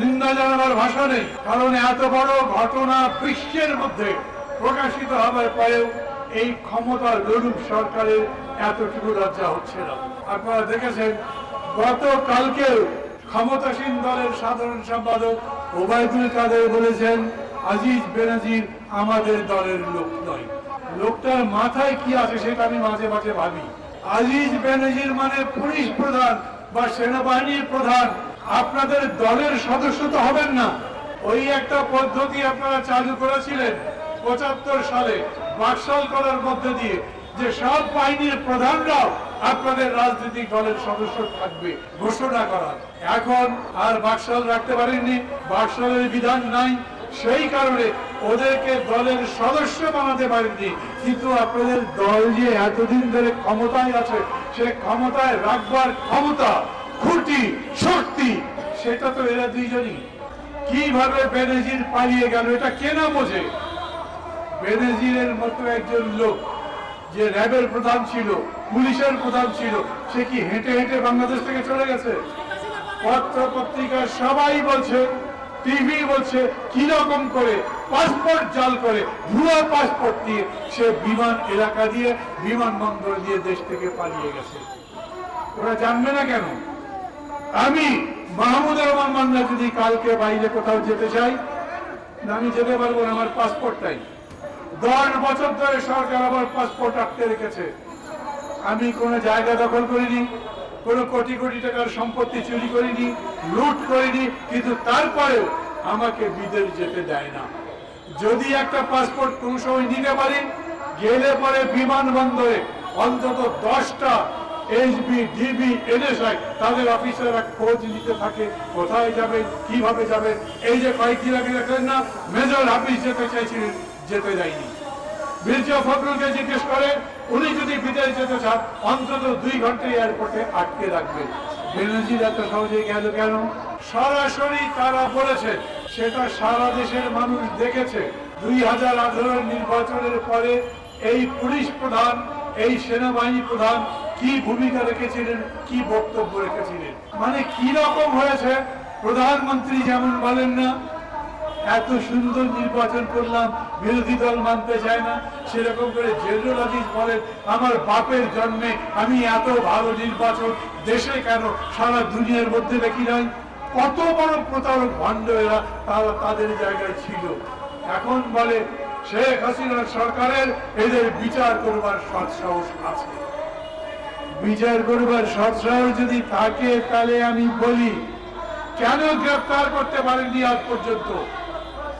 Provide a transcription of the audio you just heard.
নিন্দা জানাবার ভাষা নেই, কারণ এত বড় ঘটনা বিশ্বের মধ্যে প্রকাশিত হবার পরেও এই ক্ষমতা লড়ুক সরকারের এতটুকু লজ্জা হচ্ছে না। আপনারা দেখেছেন, গতকালকেও ক্ষমতাসীন দলের সাধারণ সম্পাদক ওবায়দুল কাদের বলেছেন, আজিজ বেনাজির আমাদের দলের লোক নয়। লোকটার মাথায় কি আছে সেটা আমি মাঝে মাঝে ভাবি। আজিজ বেনাজির মানে পুলিশ প্রধান বা সেনাবাহিনীর প্রধান, আপনাদের দলের সদস্য তো হবেন না। ওই একটা পদ্ধতি আপনারা চালু করেছিলেন পঁচাত্তর সালে বাকশাল করার মধ্যে দিয়ে, যে সব বাহিনীর প্রধানরাও আপনাদের রাজনৈতিক দলের সদস্য থাকবে, ঘোষণা করা। এখন আর বাকশাল রাখতে পারেননি বাকশালের বিধান নাই। সেই কারণে ওদেরকে দলের সদস্য বানাতে পারেননি। কিন্তু আপনাদের দল যে এতদিন ধরে ক্ষমতায় আছে, সে ক্ষমতায় রাখবার ক্ষমতা, খুঁটি, শক্তি, সেটা তো এরা দুইজনই। কীভাবে বেনজির পালিয়ে গেল, এটা কে না বোঝে? বেনজিরের মতো একজন লোক, যে র্যাবের প্রধান ছিল, পুলিশের প্রধান ছিল, সে কি হেঁটে হেঁটে বাংলাদেশ থেকে চলে গেছে? পত্র পত্রিকা সবাই বলছে টিভি বলছে কি রকম করে পাসপোর্ট জাল করে ভুয়া পাসপোর্ট দিয়ে সে বিমান এলাকা দিয়ে, বিমানবন্দর দিয়ে দেশ থেকে পালিয়ে গেছে। ওরা জানবে না কেন? আমি মাহমুদ রহমান মান্না যদি কালকে বাইরে কোথাও যেতে চাই আমি যেতে পারব না, আমার পাসপোর্টটাই দশ বছর ধরে সরকার আমার পাসপোর্ট আটকে রেখেছে। আমি কোনো জায়গা দখল করিনি। কোনো কোটি কোটি টাকার সম্পত্তি চুরি করিনি, লুট করিনি, কিন্তু তারপরেও আমাকে বিদেশ যেতে দেয় না। যদি একটা পাসপোর্ট কোনো সময় নিতে পারি, গেলে পরে বিমানবন্দরে অন্তত দশটা এইচবি ডিবি এনএসআই তাদের অফিসাররা খোঁজ নিতে থাকে, কোথায় যাবে, কীভাবে যাবে। এই যে কয়েকদিন আগে দেখলেন না, মেজর হাফিজ যেতে চাইছিলেন, যেতে যায়নি মির্জা ফখরুলকে জিজ্ঞেস করে উনি যদি বিদেশ যেতে চান, অন্তত দুই ঘণ্টা এয়ারপোর্টে আটকে রাখবে। বেনজির এত সহজে গেল কেন? সরাসরি তারা বলেছে, সেটা সারা দেশের মানুষ দেখেছে। দুই হাজার আঠারোর নির্বাচনের পরে এই পুলিশ প্রধান, এই সেনাবাহিনী প্রধান কি ভূমিকা রেখেছিলেন, কি বক্তব্য রেখেছিলেন? মানে কি রকম হয়েছে? প্রধানমন্ত্রী যেমন বলেন না এত সুন্দর নির্বাচন করলাম, বিরোধী দল মানতে চায় না। সেরকম করে জেনারেল আজিজ বলেন, আমার বাপের জন্মে আমি এত ভালো নির্বাচন, দেশে কেন সারা দুনিয়ার মধ্যে দেখি নাই? কত বড় প্রতারক ভণ্ড এরা তারা তাদের জায়গায় ছিল। এখন বলে, শেখ হাসিনার সরকারের এদের বিচার করবার সৎ সাহস আছে। বিচার করবার সৎ সাহস যদি থাকে, তাহলে আমি বলি, কেন গ্রেফতার করতে পারেনি আজ পর্যন্ত?